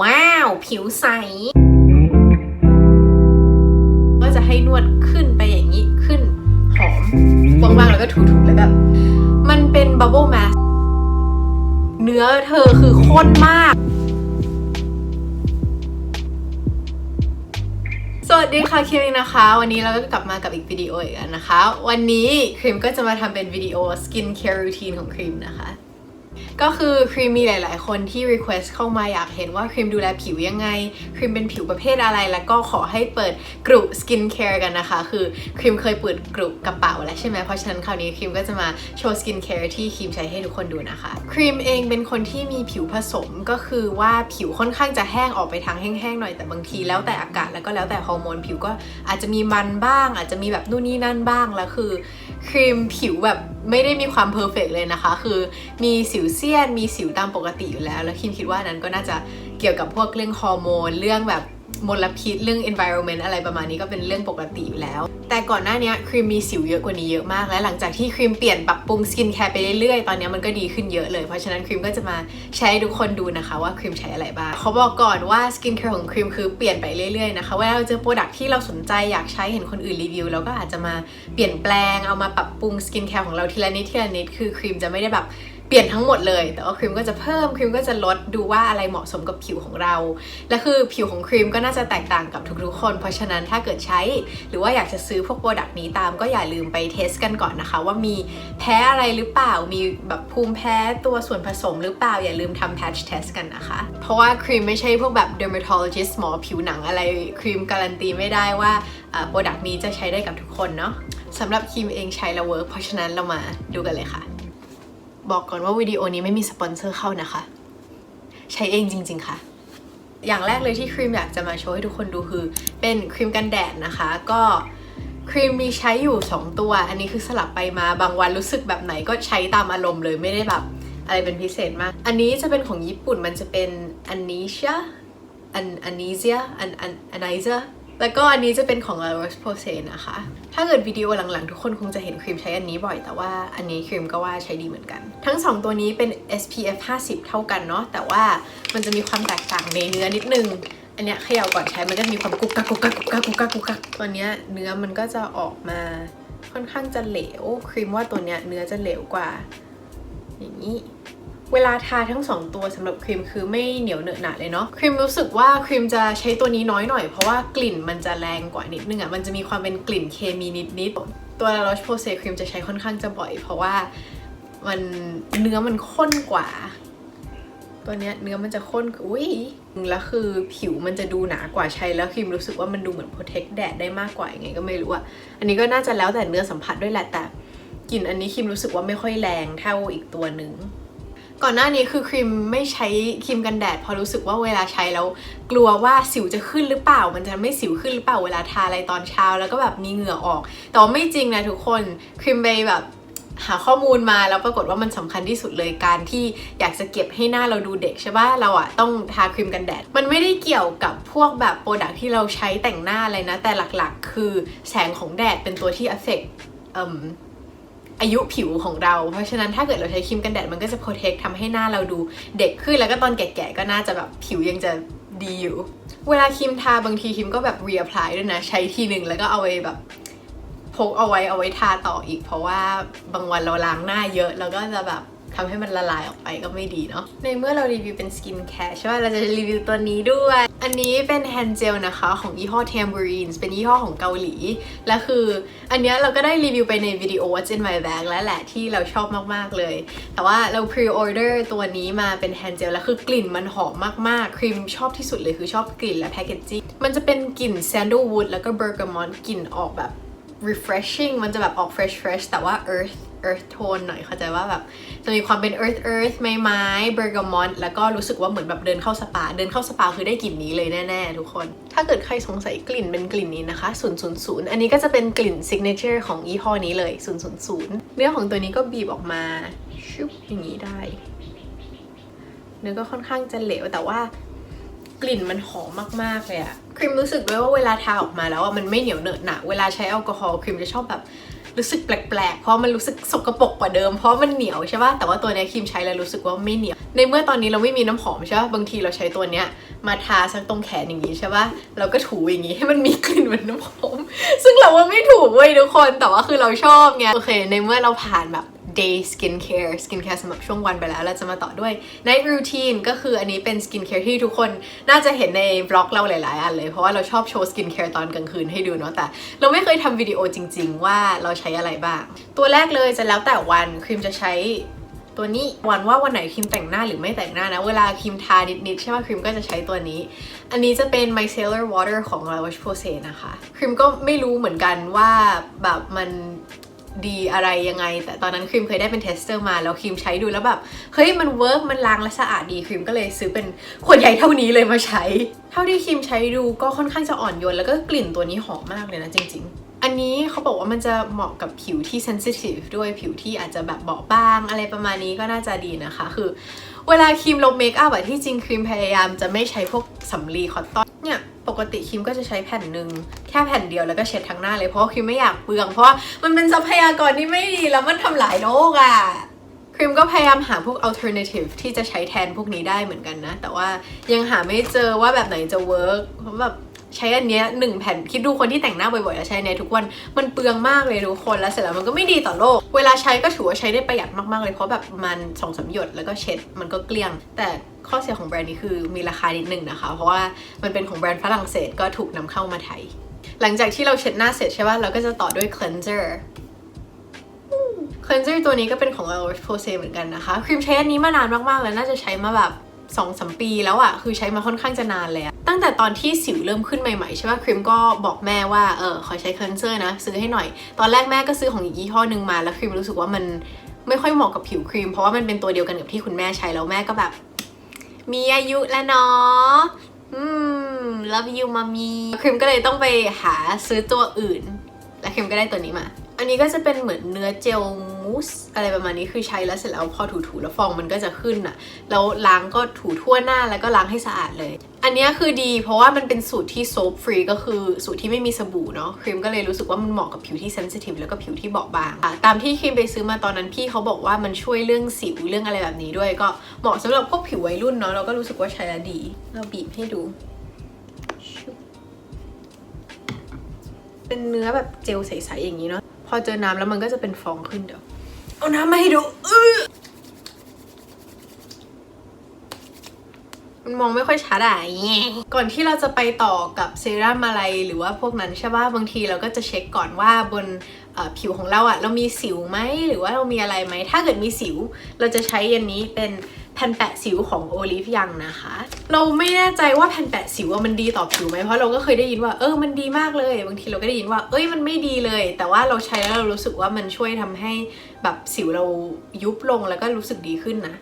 ว้าว ผิวใส ก็จะให้นวดขึ้นไปอย่างนี้ขึ้นหอมว่างๆแล้วก็ถูๆแล้วแบบมันเป็นบับเบิลแมสเนื้อเธอคือข้นมาก สวัสดีค่ะคิมนะคะ วันนี้เราก็กลับมากับอีกวิดีโออีกแล้วนะคะ วันนี้ครีมก็จะมาทำเป็นวิดีโอ skin care routine ของครีมนะคะ ก็คือครีมมีหลาย ๆ คนที่ request เข้ามาอยากเห็นว่าครีมดูแลผิวยังไง ครีมเป็นผิวประเภทอะไร แล้วก็ขอให้เปิดกรุ skin care กันนะคะ คือครีมเคยเปิดกรุกระเป๋าแล้วใช่ไหมเพราะฉะนั้นคราวนี้ครีมก็จะมาโชว์ skin care ที่ครีมใช้ให้ทุกคนดูนะคะ ครีมเองเป็นคนที่มีผิวผสมก็คือว่าผิวค่อนข้างจะแห้งออกไปทางแห้ง ๆ หน่อยแต่บางทีแล้วแต่อากาศแล้วก็แล้วแต่ฮอร์โมนผิวก็อาจจะมีมันบ้าง อาจจะมีแบบนู่นนี่นั่นบ้างแล้วคือ ครีมผิวแบบไม่ได้มีความเพอร์เฟกเลยนะคะ คือมีสิวเซียน มีสิวตามปกติอยู่แล้ว แล้วคิมคิดว่านั้นก็น่าจะเกี่ยวกับพวกเรื่องฮอร์โมน เรื่องแบบ มลพิษเรื่อง environment อะไรประมาณนี้ก็เป็นเรื่องปกติอยู่แล้ว แต่ก่อนหน้านี้ครีมมีสิวเยอะกว่านี้เยอะมาก และหลังจากที่ครีมเปลี่ยนปรับปรุงสกินแคร์ไปเรื่อยๆ ตอนนี้มันก็ดีขึ้นเยอะเลย เพราะฉะนั้นครีมก็จะมาใช้ให้ทุกคนดูนะคะว่าครีมใช้อะไรบ้างเขาบอกก่อนว่าสกินแคร์ของครีมคือเปลี่ยนไปเรื่อยๆนะคะเวลาเราเจอโปรดักที่เราสนใจอยากใช้เห็นคนอื่นรีวิวเราก็อาจจะมาเปลี่ยนแปลงเอามาปรับปรุงสกินแคร์ของเราทีละนิดทีละนิดคือครีมจะไม่ได้แบบ ปลี่ยนทั้งหมดเลย แต่ว่าครีมก็จะเพิ่มครีมก็จะลดดูว่าอะไรเหมาะสมกับผิวของเรา และคือผิวของครีมก็น่าจะแตกต่างกับทุกๆคน เพราะฉะนั้นถ้าเกิดใช้ หรือว่าอยากจะซื้อพวกโปรดักต์นี้ตามก็อย่าลืมไปเทสกันก่อนนะคะ ว่ามีแพ้อะไรหรือเปล่า มีแบบภูมิแพ้ตัวส่วนผสมหรือเปล่า อย่าลืมทำ patch test กันนะคะ เพราะว่าครีมไม่ใช่พวกแบบ dermatologist หมอผิวหนังอะไรครีมการันตีไม่ได้ว่าโปรดักต์นี้จะใช้ได้กับทุกคนเนาะสำหรับครีมเองใช้แล้วเวิร์กเพราะฉะนั้นเรามาดูกันเลยค่ะ บอกก่อนว่าวิดีโอนี้ไม่มีสปอนเซอร์เข้านะคะ ใช้เองจริง ๆ ค่ะ อย่างแรกเลยที่ครีมอยากจะมาโชว์ให้ทุกคนดูคือ เป็นครีมกันแดดนะคะ ก็ครีมมีใช้อยู่ 2 ตัว อันนี้คือสลับไปมาบางวันรู้สึกแบบไหนก็ใช้ตามอารมณ์เลยไม่ได้แบบอะไรเป็นพิเศษมาก อันนี้จะเป็นของญี่ปุ่นมันจะเป็น a n i s i a an anesia an an aniza แล้วก็อันนี้จะเป็นของ La Roche Posay นะคะ ถ้าเกิดวิดีโอหลังๆ ทุกคนคงจะเห็นครีมใช้อันนี้บ่อย แต่ว่าอันนี้ครีมก็ว่าใช้ดีเหมือนกัน ทั้ง 2 ตัวนี้เป็น SPF 50 เท่ากันเนาะ แต่ว่ามันจะมีความแตกต่างในเนื้อนิดนึง อันเนี้ยเขย่าก่อนใช้มันก็จะมีความกุกกักกุกกักกุกกักกุกกักกุกกักตัวเนี้ยเนื้อมันก็จะออกมาค่อนข้างจะเหลว ครีมว่าตัวเนี้ยเนื้อจะเหลวกว่า อย่างนี้ เวลาทาทั้ง 2 ตัวสำหรับครีมคือไม่เหนียวเหนอะหนะเลยเนาะครีมรู้สึกว่าครีมจะใช้ตัวนี้น้อยหน่อยเพราะว่ากลิ่นมันจะแรงกว่านิดนึงอะ่ะมันจะมีความเป็นกลิ่นเคมีนิดๆตัว La Roche Posay ครีมจะใช้ค่อนข้างจะบ่อย เพราะว่ามันเนื้อมันข้นกว่า ตัวเนี้ยเนื้อมันจะข้นอุ้ยแล้วคือผิวมันจะดูหนากว่าใช้แล้วครีมรู้สึกว่ามันดูเหมือน protect แดดได้มากกว่ายังไงก็ไม่รู้อะอันนี้ก็น่าจะแล้วแต่เนื้อสัมผัสด้วยแหละแต่กลิ่นอันนี้ครีมรู้สึกว่าไม่ค่อยแรงเท่าอีกตัวหนึ่ง ก่อนหน้านี้คือครีมไม่ใช้ครีมกันแดด พอรู้สึกว่าเวลาใช้แล้วกลัวว่าสิวจะขึ้นหรือเปล่า มันจะไม่สิวขึ้นหรือเปล่าเวลาทาอะไรตอนเช้า แล้วก็แบบมีเหงื่อออก แต่ว่าไม่จริงนะทุกคนครีมไปแบบหาข้อมูลมาแล้วปรากฏว่ามันสำคัญที่สุดเลยการที่อยากจะเก็บให้หน้าเราดูเด็กใช่ป่ะเราอะต้องทาครีมกันแดด มันไม่ได้เกี่ยวกับพวกแบบโปรดักที่เราใช้แต่งหน้าอะไรนะ แต่หลักๆ คือแสงของแดดเป็นตัวที่ affect เอ่ม อายุผิวของเรา เพราะฉะนั้นถ้าเกิดเราใช้ครีมกันแดดมันก็จะโปรเทคทำให้หน้าเราดูเด็กขึ้นแล้วก็ตอนแก่ๆก็น่าจะแบบผิวยังจะดีอยู่ เวลาครีมทาบางทีครีมก็แบบรีอพลายด้วยนะ ใช้ทีหนึ่งแล้วก็เอาไว้แบบพกเอาไว้เอาไว้ทาต่ออีก เพราะว่าบางวันเราล้างหน้าเยอะ แล้วก็จะแบบ ทำให้มันละลายออกไปก็ไม่ดีเนาะ ในเมื่อเรารีวิวเป็นสกินแคร์ใช่ป่ะเราจะรีวิวตัวนี้ด้วย อันนี้เป็นแฮนด์เจลนะคะ ของยี่ห้อ Tambourines เป็นยี่ห้อของเกาหลี และคืออันนี้เราก็ได้รีวิวไปในวิดีโอ What's in my bag แล้วแหละที่เราชอบมาก ๆ เลย แต่ว่าเรา pre-order ตัวนี้มาเป็นแฮนด์เจลแล้วคือกลิ่นมันหอมมาก ๆ ครีมชอบที่สุดเลยคือชอบกลิ่นและแพคเกจจิ้ง มันจะเป็นกลิ่น sandalwood แล้วก็ bergamot กลิ่นออกแบบ refreshing มันจะแบบออก fresh fresh แต่ว่า earth earth tone หน่อยเข้าใจว่าแบบจะมีความเป็น earth earth ไม้ไม้ bergamot แล้วก็รู้สึกว่าเหมือนแบบเดินเข้าสปา เดินเข้าสปาคือได้กลิ่นนี้เลยแน่ๆ ทุกคน ถ้าเกิดใครสงสัยกลิ่นเป็นกลิ่นนี้นะคะ 000 อันนี้ก็จะเป็นกลิ่น signature ของยี่ห้อนี้เลย 000 เนื้อของตัวนี้ก็บีบออกมาชุบอย่างนี้ได้ เนื้อก็ค่อนข้างจะเหลวแต่ว่ากลิ่นมันหอมมาก ๆ เลยอะครีมรู้สึกด้วยว่าเวลาทาออกมาแล้วอะมันไม่เหนียวเหนอะหนะเวลาใช้แอลกอฮอล์ครีมจะชอบแบบ รู้สึกแปลกๆ เพราะมันรู้สึกสกปรกกว่าเดิม เพราะมันเหนียวใช่ป่ะ แต่ว่าตัวนี้ครีมใช้แล้วรู้สึกว่าไม่เหนียว ในเมื่อตอนนี้เราไม่มีน้ำหอมใช่ป่ะ บางทีเราใช้ตัวเนี้ยมาทาสักตรงแขนอย่างนี้ใช่ปะเราก็ถูอย่างนี้ให้มันมีกลิ่นเหมือนน้ำหอม ซึ่งเราว่าไม่ถูกเว้ยทุกคน แต่ว่าคือเราชอบไง โอเค ในเมื่อเราผ่านแบบ day skincare skincare สำหรับช่วงวันไปแล้ว เราจะมาต่อด้วย night routine ก็คืออันนี้เป็น skincare ที่ทุกคนน่าจะเห็นในบล็อกเราหลาย ๆ อันเลย เพราะว่าเราชอบโชว์ skincare ตอนกลางคืนให้ดูเนาะแต่ เราไม่เคยทำวิดีโอจริง ๆ ว่าเราใช้อะไรบ้าง ตัวแรกเลยจะแล้วแต่วันครีมจะใช้ตัวนี้วันว่าวันไหนครีมแต่งหน้าหรือไม่แต่งหน้านะ เวลาครีมทานิดๆใช่ไหมครีมก็จะใช้ตัวนี้ อันนี้จะเป็น micellar water ของ La Roche Posay นะคะ ครีมก็ไม่รู้เหมือนกันว่าแบบมัน ดีอะไรยังไง แต่ตอนนั้นครีมเคยได้เป็นเทสเตอร์มาแล้วครีมใช้ดูแล้วแบบเฮ้ยมันเวิร์กมันล้างและสะอาดดีครีมก็เลยซื้อเป็นขวดใหญ่เท่านี้เลยมาใช้ เท่าที่ครีมใช้ดูก็ค่อนข้างจะอ่อนโยนแล้วก็กลิ่นตัวนี้หอมมากเลยนะจริง ๆอันนี้เขาบอกว่ามันจะเหมาะกับผิวที่ sensitive ด้วยผิวที่อาจจะแบบเบาบางอะไรประมาณนี้ก็น่าจะดีนะคะ คือ เวลาครีมลงเมคอัพอะที่จริงครีมพยายามจะไม่ใช้พวกสำลีคอตตอน ปกติครีมก็จะใช้แผ่นหนึ่งแค่แผ่นเดียวแล้วก็เช็ดทั้งหน้าเลยเพราะครีมไม่อยากเปลือง เพราะมันเป็นทรัพยากรที่ไม่ดีแล้วมันทำลายโลกอะครีมก็พยายามหาพวก alternative ที่จะใช้แทนพวกนี้ได้เหมือนกันนะ แต่ว่ายังหาไม่เจอว่าแบบไหนจะเวิร์กเพราะแบบ ใช้อันเนี้ยหนึ่งแผ่นคิดดูคนที่แต่งหน้าบ่อยๆแล้วใช้อันเนี้ยทุกวันมันเปลืองมากเลยทุกคนแล้วเสร็จแล้วมันก็ไม่ดีต่อโลก เวลาใช้ก็ถือว่าใช้ได้ประหยัดมากๆเลยเพราะแบบมันสองสามหยดแล้วก็เช็ดมันก็เกลี้ยง แต่ข้อเสียของแบรนด์นี้คือมีราคานิดนึงนะคะ เพราะว่ามันเป็นของแบรนด์ฝรั่งเศสก็ถูกนำเข้ามาไทย หลังจากที่เราเช็ดหน้าเสร็จใช่ป่ะเราก็จะต่อด้วย cleanser cleanser ตัวนี้ก็เป็นของ La Roche Posay เหมือนกันนะคะครีมใช้อันนี้มานานมากๆแล้วน่าจะใช้มาแบบ สองสมปีแล้วอะคือใช้มาค่อนข้างจะนานเลยตั้งแต่ตอนที่สิวเริ่มขึ้นใหม่ๆใช่ป่ะครีมก็บอกแม่ว่าเออขอใช้ cleanser นะ ซื้อให้หน่อย ตอนแรกแม่ก็ซื้อของอีกยี่ห้อหนึ่งมาแล้วครีมรู้สึกว่ามันไม่ค่อยเหมาะกับผิวครีม เพราะว่ามันเป็นตัวเดียวกันกับที่คุณแม่ใช้แล้วแม่ก็แบบ มีอายุแล้วเนาะอืม love you มามีครีมก็เลยต้องไปหาซื้อตัวอื่น และครีมก็ได้ตัวนี้มา อันนี้ก็จะเป็นเหมือนเนื้อเจลมูสอะไรประมาณนี้คือใช้แล้วเสร็จแล้วพอถูๆแล้วฟองมันก็จะขึ้นอะแล้วล้างก็ถูทั่วหน้าแล้วก็ล้างให้สะอาดเลย อันนี้คือดีเพราะว่ามันเป็นสูตรที่โซฟฟรีก็คือสูตรที่ไม่มีสบู่เนาะครีมก็เลยรู้สึกว่ามันเหมาะกับผิวที่เซนซิทีฟแล้วก็ผิวที่เบาบางตามที่ครีมไปซื้อมาตอนนั้นพี่เขาบอกว่ามันช่วยเรื่องสิวเรื่องอะไรแบบนี้ด้วย ก็เหมาะสำหรับพวกผิววัยรุ่นเนาะเราก็รู้สึกว่าใช้แล้วดี เราบีบให้ดูเป็นเนื้อแบบเจลใสๆอย่างนี้เนาะ พอเจอน้ำแล้วมันก็จะเป็นฟองขึ้นเดี๋ยว เอาน้ำมาให้ดูอื้อ มันมองไม่ค่อยชัดอะแง่ก่อนที่เราจะไปต่อกับเซรั่มอะไรหรือว่าพวกนั้นใช่ป่ะบางทีเราก็จะเช็คก่อนว่าบนผิวของเราอะเรามีสิวไหมหรือว่าเรามีอะไรไหม ถ้าเกิดมีสิว เราจะใช้อันนี้เป็นแผ่นแปะสิวของโอลิฟยังนะคะ เราไม่แน่ใจว่าแผ่นแปะสิวมันดีต่อผิวไหมเพราะเราก็เคยได้ยินว่าเออมันดีมากเลย บางทีเราก็ได้ยินว่า เอ้ยมันไม่ดีเลย แต่ว่าเราใช้แล้วเรารู้สึกว่ามันช่วยทำให้แบบสิวเรายุบลงแล้วก็รู้สึกดีขึ้นนะ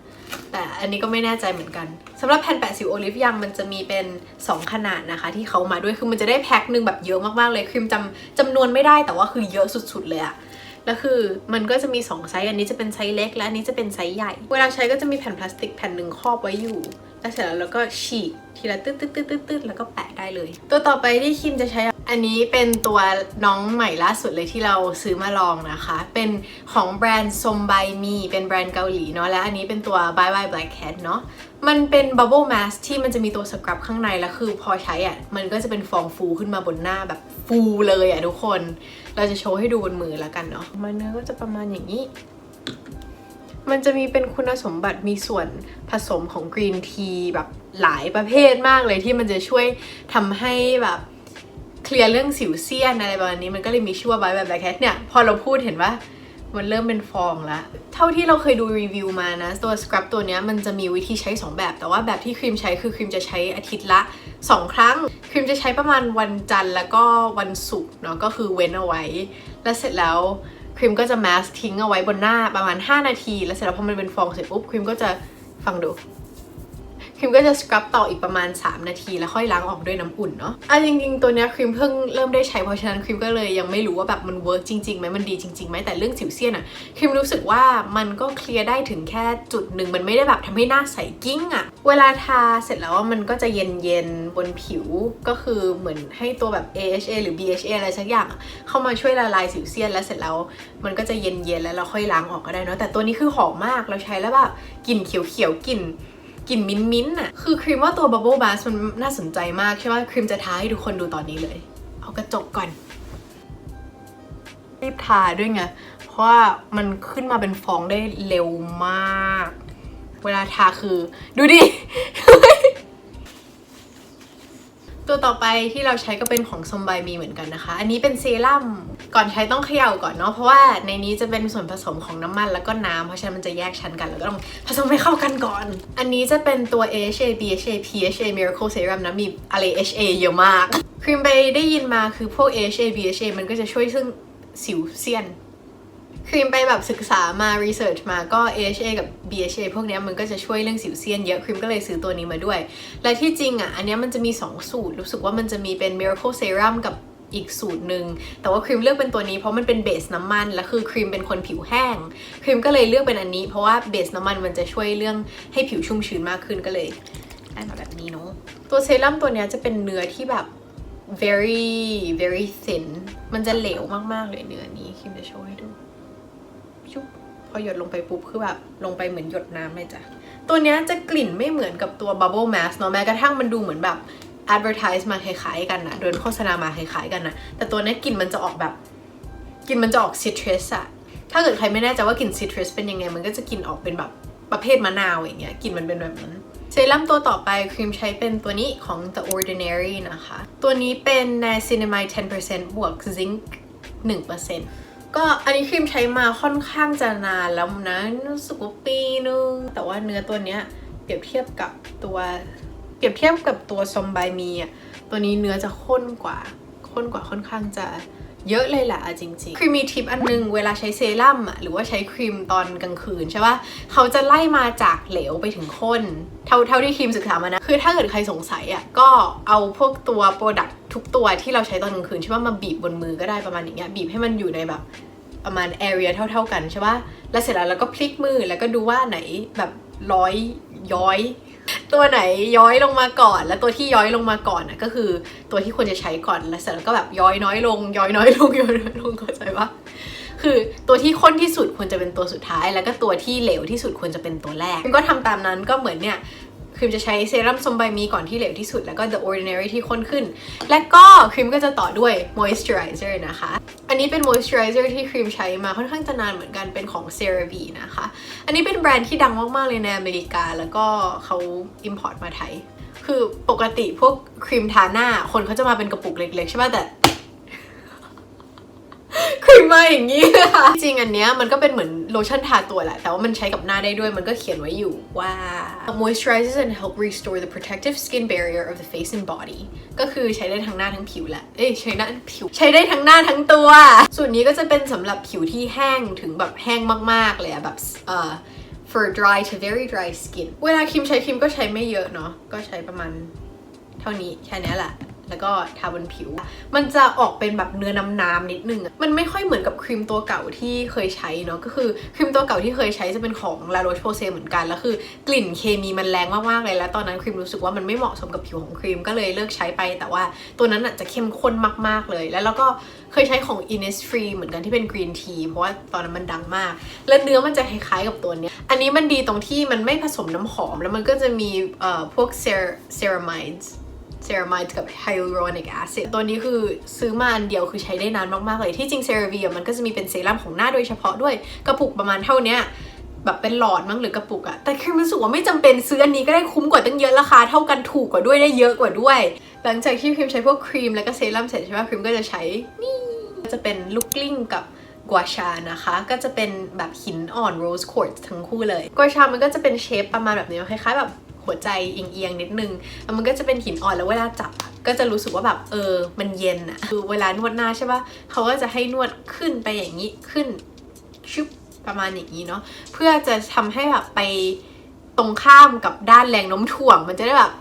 แต่อันนี้ก็ไม่แน่ใจเหมือนกันสำหรับแผ่นแปะสิวโอลิฟยังมันจะมีเป็น 2 ขนาดนะคะ ที่เขามาด้วยคือมันจะได้แพ็คหนึ่งแบบเยอะมากๆเลยครีมจำจำนวนไม่ได้แต่ว่าคือเยอะสุดๆเลยอะแล้วคือมันก็จะมี 2 ไซส์อันนี้จะเป็นไซส์เล็กและอันนี้จะเป็นไซส์ใหญ่ เวลาใช้ก็จะมีแผ่นพลาสติกแผ่นหนึ่งครอบไว้อยู่ แล้วเสร็จแล้วเราก็ฉีกทีละตืดตืดตืดตืดตืดแล้วก็แปะได้เลย ตัวต่อไปที่คิมจะใช้ อันนี้เป็นตัวน้องใหม่ล่าสุดเลยที่เราซื้อมาลองนะคะ เป็นของแบรนด์ซมไบมีเป็นแบรนด์เกาหลีเนาะ และอันนี้เป็นตัว Bye Bye Black Cat เนาะ มันเป็น Bubble Mask ที่มันจะมีตัวสครับข้างใน แล้วคือพอใช้อะ มันก็จะเป็นฟองฟูขึ้นมาบนหน้าแบบฟูเลยอะทุกคน เราจะโชว์ให้ดูบนมือแล้วกันเนาะมันเนื้อก็จะประมาณอย่างนี้ มันจะมีเป็นคุณสมบัติมีส่วนผสมของกรีนทีแบบหลายประเภทมากเลยที่มันจะช่วยทำให้แบบ เคลียร์เรื่องสิวเซียนอะไรประมาณนี้มันก็เลยมีชื่อว่า Bye Bye Black Cat เนี่ยพอเราพูดเห็นว่ามันเริ่มเป็นฟองแล้วเท่าที่เราเคยดูรีวิวมานะ ตัวสครับตัวนี้มันจะมีวิธีใช้ 2 แบบ แต่ว่าแบบที่ครีมใช้คือครีมจะใช้อาทิตย์ละ 2 ครั้ง ครีมจะใช้ประมาณวันจันทร์แล้วก็วันศุกร์เนาะก็คือเว้นเอาไว้ แล้วเสร็จแล้วครีมก็จะแมสทิ้งเอาไว้บนหน้าประมาณ 5 นาที แล้วเสร็จแล้วพอมันเป็นฟองเสร็จปุ๊บครีมก็จะฟังดู ครีมก็จะสครับต่ออีกประมาณ 3 นาทีแล้วค่อยล้างออกด้วยน้ำอุ่นเนาะอะจริงๆ ตัวเนี้ยครีมเพิ่งเริ่มได้ใช้เพราะฉะนั้นครีมก็เลยยังไม่รู้ว่าแบบมันเวิร์กจริงๆไหมมันดีจริงๆไหมแต่เรื่องสิวเซียนอะครีมรู้สึกว่ามันก็เคลียร์ได้ถึงแค่จุดหนึ่งมันไม่ได้แบบทำให้หน้าใสกิ้งอะเวลาทาเสร็จแล้วมันก็จะเย็นๆบนผิวก็คือเหมือนให้ตัวแบบ AHA หรือ BHA อะไรสักอย่างเข้ามาช่วยละลายสิวเซียนแล้วเสร็จแล้วมันก็จะเย็นๆแล้วเราค่อยล้างออกก็ได้เนาะแต่ตัวนี้คือหอมมากเราใช้แล้วแบบกลิ่นเขียวๆกลิ่น กลิ่นมิ้นท์มิ้นท์อะคือครีมว่าตัว Bubble Bath มันน่าสนใจมากใช่ไหมครีมจะทาให้ทุกคนดูตอนนี้เลย เอากระจกก่อน รีบทาด้วยไง เพราะว่ามันขึ้นมาเป็นฟองได้เร็วมาก เวลาทาคือ ดูดิ ตัวต่อไปที่เราใช้ก็เป็นของซอมบายมีเหมือนกันนะคะ อันนี้เป็นเซรั่มก่อนใช้ต้องเขย่าก่อนเนาะเพราะว่าในนี้จะเป็นส่วนผสมของน้ำมันแล้วก็น้ำเพราะฉะนั้นมันจะแยกชั้นกัน แล้วก็ต้องผสมให้เข้ากันก่อน อันนี้จะเป็นตัว AHA BHA PHA Miracle Serum นะมีอะไร HA เยอะมาก ครีมไปได้ยินมาคือพวก AHA BHA มันก็จะช่วยซึ่งสิวเซียน ครีมไปแบบศึกษามารีเสิร์ชมาก็ AHA กับ BHA พวกนี้มันก็จะช่วยเรื่องสิวเซียนเยอะครีมก็เลยซื้อตัวนี้มาด้วย และที่จริงอะ อันนี้มันจะมี 2 สูตร รู้สึกว่ามันจะมีเป็น Miracle Serum กับอีกสูตรหนึ่งแต่ว่าครีมเลือกเป็นตัวนี้เพราะมันเป็นเบสน้ำมัน และคือครีมเป็นคนผิวแห้ง ครีมก็เลยเลือกเป็นอันนี้ เพราะว่าเบสน้ำมันมันจะช่วยเรื่องให้ผิวชุ่มชื้นมากขึ้นก็เลยได้มาแบบนี้เนาะตัวเซรั่มตัวนี้จะเป็นเนื้อที่แบบ very very thin มันจะเหลวมากๆเลยเนื้อนี้ครีมจะโชว์ให้ดู พอหยดลงไปปุ๊บคือแบบลงไปเหมือนหยดน้ำเลยจ้ะ ตัวเนี้ยจะกลิ่นไม่เหมือนกับตัว Bubble Mask เนาะแม้กระทั่งมันดูเหมือนแบบ advertise มาคล้ายๆกันนะโดนโฆษณามาคล้ายๆกันนะแต่ตัวเนี้ยกลิ่นมันจะออกแบบกลิ่นมันจะออก citrus อะถ้าเกิดใครไม่แน่ใจว่ากลิ่น citrus เป็นยังไง มันก็จะกลิ่นออกเป็นแบบประเภทมะนาวอย่างเงี้ยกลิ่นมันเป็นแบบนั้นเซรั่มตัวต่อไปครีมใช้เป็นตัวนี้ของ The Ordinary นะคะ ตัวนี้เป็น niacinamide 10%บวก zinc 1% ก็อันนี้ครีมใช้มาค่อนข้างจะนานแล้วนะรู้สึกว่าปีนึง แต่ว่าเนื้อตัวเนี้ยเปรียบเทียบกับตัว เปรียบเทียบกับตัวซอมบายมีอะตัวนี้เนื้อจะข้นกว่าข้นกว่าค่อนข้างจะเยอะเลยแหละจริงๆครีมมีทิปอันนึงเวลาใช้เซรั่มอะหรือว่าใช้ครีมตอนกลางคืนใช่ปะเขาจะไล่มาจากเหลวไปถึงข้น เท่าเท่าที่ครีมศึกษามานะ คือถ้าเกิดใครสงสัยอะก็เอาพวกตัวโปรดัก ทุกตัวที่เราใช้ตอนกลางคืนใช่ปะมาบีบบนมือก็ได้ประมาณอย่างเงี้ยบีบให้มันอยู่ในแบบประมาณ area เท่า ๆ กันใช่ป่ะแล้วเสร็จแล้วเราก็พลิกมือแล้วก็ดูว่าไหนแบบร้อยย้อย ตัวไหนย้อยลงมาก่อน แล้วตัวที่ย้อยลงมาก่อนน่ะก็คือตัวที่ควรจะใช้ก่อนแล้วเสร็จแล้วก็แบบย้อยน้อยลง ย้อยน้อยลงย้อยน้อยลงเข้าใจปะคือตัวที่ข้นที่สุดควรจะเป็นตัวสุดท้าย แล้วก็ตัวที่เหลวที่สุดควรจะเป็นตัวแรกก็ทำตามนั้นก็เหมือนเนี่ย ครีมจะใช้เซรั่มซมไบมีก่อนที่เหลวที่สุด แล้วก็ The Ordinary ที่ข้นขึ้น และก็ครีมก็จะต่อด้วย moisturizer นะคะ อันนี้เป็น moisturizer ที่ครีมใช้มาค่อนข้างจะนานเหมือนกันเป็นของ CeraVe นะคะ อันนี้เป็นแบรนด์ที่ดังมาก ๆ เลยในอเมริกา แล้วก็เขา import มาไทย คือปกติพวกครีมทาหน้าคนเขาจะมาเป็นกระปุกเล็ก ๆ ใช่ป่ะแต่ ครีมมาอย่างนี้ค่ะจริงอันเนี้ยมันก็เป็นเหมือนโลชั่นทาตัวแหละ แต่ว่ามันใช้กับหน้าได้ด้วยมันก็เขียนไว้อยู่ว่า moisturizes and help restore the protective skin barrier of the face and body ก็คือใช้ได้ทั้งหน้าทั้งผิวแหละ เอ้ยใช้หน้าผิว ใช้ได้ทั้งหน้าทั้งตัว ส่วนนี้ก็จะเป็นสำหรับผิวที่แห้งถึงแบบแห้งมากๆเลยอะแบบเอ่อ for dry to very dry skin เวลาครีมใช้ครีมก็ใช้ไม่เยอะเนาะก็ใช้ประมาณเท่านี้แค่นี้แหละ แล้วก็ทาบนผิว มันจะออกเป็นแบบเนื้อน้ำๆนิดนึง มันไม่ค่อยเหมือนกับครีมตัวเก่าที่เคยใช้เนาะ ก็คือครีมตัวเก่าที่เคยใช้จะเป็นของ La Roche Posay เหมือนกัน แล้วคือกลิ่นเคมีมันแรงมากๆเลย แล้วตอนนั้นครีมรู้สึกว่ามันไม่เหมาะสมกับผิวของครีมก็เลยเลิกใช้ไป แต่ว่าตัวนั้นอะจจะเข้มข้นมากๆเลย แล้วเราก็เคยใช้ของ Innisfree เหมือนกันที่เป็นกรีนทีเพราะว่าตอนนั้นมันดังมาก และเนื้อมันจะคล้ายๆกับตัวนี้ อันนี้มันดีตรงที่มันไม่ผสมน้ำหอม แล้วมันก็จะมีเอ่อพวก cer- ceramides เซรามายกับ hyaluronic acid ตัวนี้คือซื้อมาอันเดียวคือใช้ได้นานมากๆเลย ที่จริงเซร v ีมันก็จะมีเป็นเซรั่มของหน้าโดยเฉพาะด้วยกระปุกประมาณเท่านี้แบบเป็นหลอดมั้งหรือกระปุกอะแต่คือรู้สึกว่าไม่จำเป็นซื้ออันนี้ก็ได้คุ้มกว่าตั้งเยอะราคาเท่ากันถูกกว่าด้วยได้เยอะกว่าด้วย หลังจากที่ครีมใช้พวกครีมแล้วก็เซรั่มเสร็จใช่ไหมครีมก็จะใช้นี่จะเป็นลูกกลิ้งกับกัวชานะคะ ก็จะเป็นแบบหินอ่อนโรสควอตทั้งคู่เลยกัวชามันก็จะเป็นเชฟประมาณแบบนี้คล้ายๆแบบ หัวใจเอียงๆนิดนึงแล้วมันก็จะเป็นหินอ่อนแล้วเวลาจับก็จะรู้สึกว่าแบบเออ มันเย็นอะคือเวลานวดหน้าใช่ปะเขาก็จะให้นวดขึ้นไปอย่างนี้ขึ้นชุบประมาณอย่างนี้เนาะเพื่อจะทำให้แบบไปตรงข้ามกับด้านแรงโน้มถ่วง มันจะได้แบบ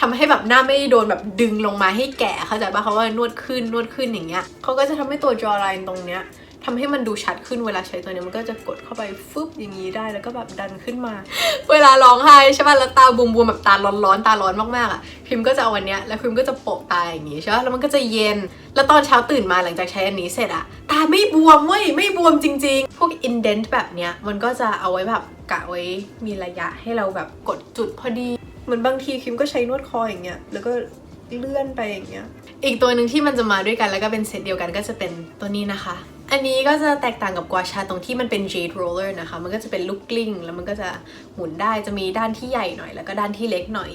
ทำให้แบบหน้าไม่โดนแบบดึงลงมาให้แก่เข้าใจปะเขาว่านวดขึ้นนวดขึ้นอย่างเงี้ยเขาก็จะทำให้ตัว jawline ตรงเนี้ย ทำให้มันดูชัดขึ้นเวลาใช้ตัวนี้มันก็จะกดเข้าไปฟึบอย่างนี้ได้แล้วก็แบบดันขึ้นมา เวลาร้องไห้ใช่ป่ะแล้วตาบวมๆแบบตาร้อนๆตาร้อนมากๆอะพิมก็จะเอาวันเนี้ยแล้วพิมก็จะโปะตาอย่างนี้ใช่ป่ะแล้วมันก็จะเย็น แล้วตอนเช้าตื่นมาหลังจากใช้อันนี้เสร็จอะตาไม่บวมเว้ยไม่บวมจริง ๆ พวกอินเดนต์แบบเนี้ยมันก็จะเอาไว้แบบกะไว้มีระยะให้เราแบบกดจุดพอดีเหมือนบางทีครีมก็ใช้นวดคออย่างเงี้ยแล้วก็ เลื่อนไปอย่างเงี้ย อีกตัวหนึ่งที่มันจะมาด้วยกันแล้วก็เป็นเซตเดียวกันก็จะเป็นตัวนี้นะคะ อันนี้ก็จะแตกต่างกับกวาชาตรงที่มันเป็น jade roller นะคะ มันก็จะเป็นลูกกลิ้ง แล้วมันก็จะหมุนได้ จะมีด้านที่ใหญ่หน่อย แล้วก็ด้านที่เล็กหน่อย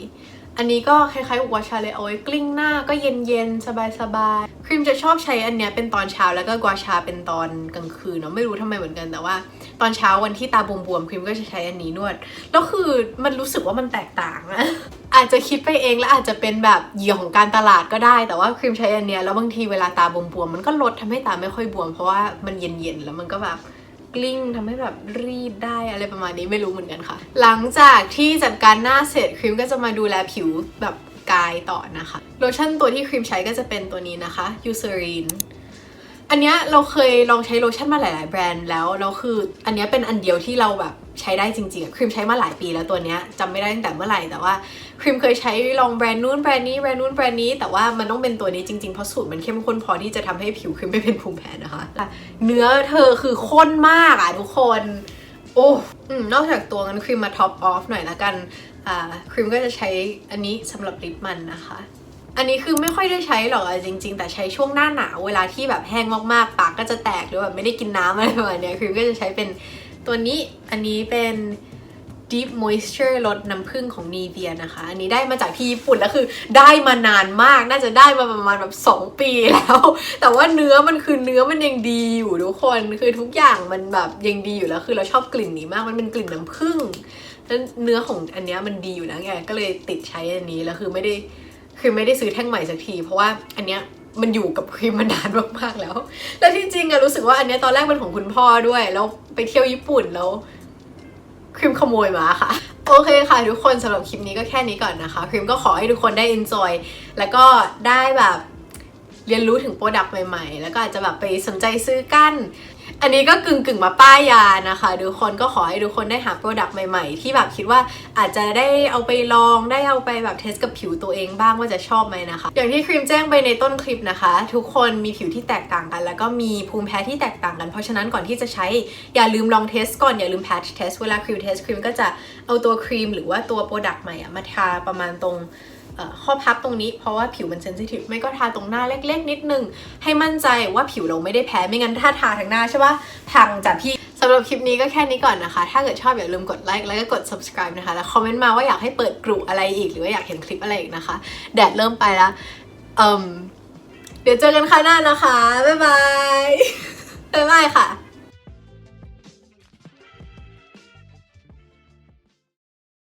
อันนี้ก็คล้ายๆกวาชาเลยเอาไว้กลิ้งหน้าก็เย็นๆสบายๆ ครีมจะชอบใช้อันเนี้ยเป็นตอนเช้าแล้วก็กวาชาเป็นตอนกลางคืนเนาะ ไม่รู้ทำไมเหมือนกัน แต่ว่าตอนเช้าวันที่ตาบวมๆครีมก็จะใช้อันนี้นวด แล้วคือมันรู้สึกว่ามันแตกต่างอะ อาจจะคิดไปเองแล้วอาจจะเป็นแบบเหยื่อของการตลาดก็ได้ แต่ว่าครีมใช้อันเนี้ยแล้วบางทีเวลาตาบวมๆมันก็ลดทำให้ตาไม่ค่อยบวม เพราะว่ามันเย็นๆแล้วมันก็แบบกลิ้งทำให้แบบรีดได้อะไรประมาณนี้ไม่รู้เหมือนกันค่ะ หลังจากที่จัดการหน้าเสร็จครีมก็จะมาดูแลผิวแบบกายต่อนะคะ โลชั่นตัวที่ครีมใช้ก็จะเป็นตัวนี้นะคะ Eucerin อันเนี้ยเราเคยลองใช้โลชั่นมาหลาย ๆ แบรนด์แล้วแล้วคือ อันเนี้ยเป็นอันเดียวที่เราแบบใช้ได้จริงๆครีมใช้มาหลายปีแล้วตัวเนี้ยจำไม่ได้ตั้งแต่เมื่อไหร่แต่ว่าครีมเคยใช้ลองแบรนด์นู้นแบรนด์นี้แบรนด์นู้นแบรนด์นี้แต่ว่ามันต้องเป็นตัวนี้จริงๆเพราะสูตรมันเข้มข้นพอที่จะทำให้ผิวครีมไม่เป็นภูมิแพ้นะคะ เนื้อเธอคือข้นมากอะทุกคนโอ้อนอกจากตัวงั้นครีมมาท็อปออฟหน่อยละกันอ่าครีมก็จะใช้อันนี้สำหรับลิปมันนะคะ อันนี้คือไม่ค่อยได้ใช้หรอกจริง ๆ แต่ใช้ช่วงหน้าหนาวเวลาที่แบบแห้งมากๆ ปากก็จะแตกหรือแบบไม่ได้กินน้ำอะไรประมาณนี้ครีมก็จะใช้เป็นตัวนี้อันนี้เป็น Deep Moisture ลดน้ำผึ้งของ Nivea นะคะ อันนี้ได้มาจากที่ญี่ปุ่นแล้วคือได้มานานมาก น่าจะได้มาประมาณแบบ2 ปีแล้ว แต่ว่าเนื้อมันคือเนื้อมันยังดีอยู่ทุกคน คือทุกอย่างมันแบบยังดีอยู่แล้ว คือเราชอบกลิ่นนี้มาก มันเป็นกลิ่นน้ำผึ้งแล้วเนื้อของอันเนี้ยมันดีอยู่แล้วไง ก็เลยติดใช้อันนี้แล้วคือไม่ได้ คือไม่ได้ซื้อแท่งใหม่สักที เพราะว่าอันเนี้ยมันอยู่กับครีมมานานมากๆแล้ว แล้วที่จริงอะรู้สึกว่าอันเนี้ยตอนแรกเป็นของคุณพ่อด้วย แล้วไปเที่ยวญี่ปุ่นแล้วครีมขโมยมาค่ะ โอเคค่ะทุกคนสำหรับคลิปนี้ก็แค่นี้ก่อนนะคะ ครีมก็ขอให้ทุกคนได้ enjoy แล้วก็ได้แบบเรียนรู้ถึงโปรดักต์ใหม่ๆ แล้วก็อาจจะแบบไปสนใจซื้อกันอันนี้ก็กึ่งกึ่งมาป้ายยานะคะ ทุกคนก็ขอให้ทุกคนได้หาโปรดักต์ใหม่ๆ ที่แบบคิดว่าอาจจะได้เอาไปลองได้เอาไปแบบเทสกับผิวตัวเองบ้างว่าจะชอบไหมนะคะ อย่างที่ครีมแจ้งไปในต้นคลิปนะคะ ทุกคนมีผิวที่แตกต่างกัน แล้วก็มีภูมิแพ้ที่แตกต่างกันเพราะฉะนั้นก่อนที่จะใช้อย่าลืมลองเทสก่อนอย่าลืมแพทช์เทสเวลาครีมเทสครีมก็จะเอาตัวครีมหรือว่าตัวโปรดักต์ใหม่มาทาประมาณตรง ข้อพับตรงนี้เพราะว่าผิวมันเซนซิทีฟไม่ก็ทาตรงหน้าเล็ก ๆ นิดนึง ให้มั่นใจว่าผิวเราไม่ได้แพ้ไม่งั้นถ้าทาทั้งหน้าใช่ปะพังจากพี่สำหรับคลิปนี้ก็แค่นี้ก่อนนะคะ ถ้าเกิดชอบอย่าลืมกดไลค์แล้วก็กด subscribe นะคะ แล้วคอมเมนต์มาว่าอยากให้เปิดกลุ่มอะไรอีก หรือว่าอยากเห็นคลิปอะไรอีกนะคะ แดดเริ่มไปแล้วเเดี๋ยวเจอกันคราวหน้านะคะ บ๊ายบาย บ๊ายบายค่ะ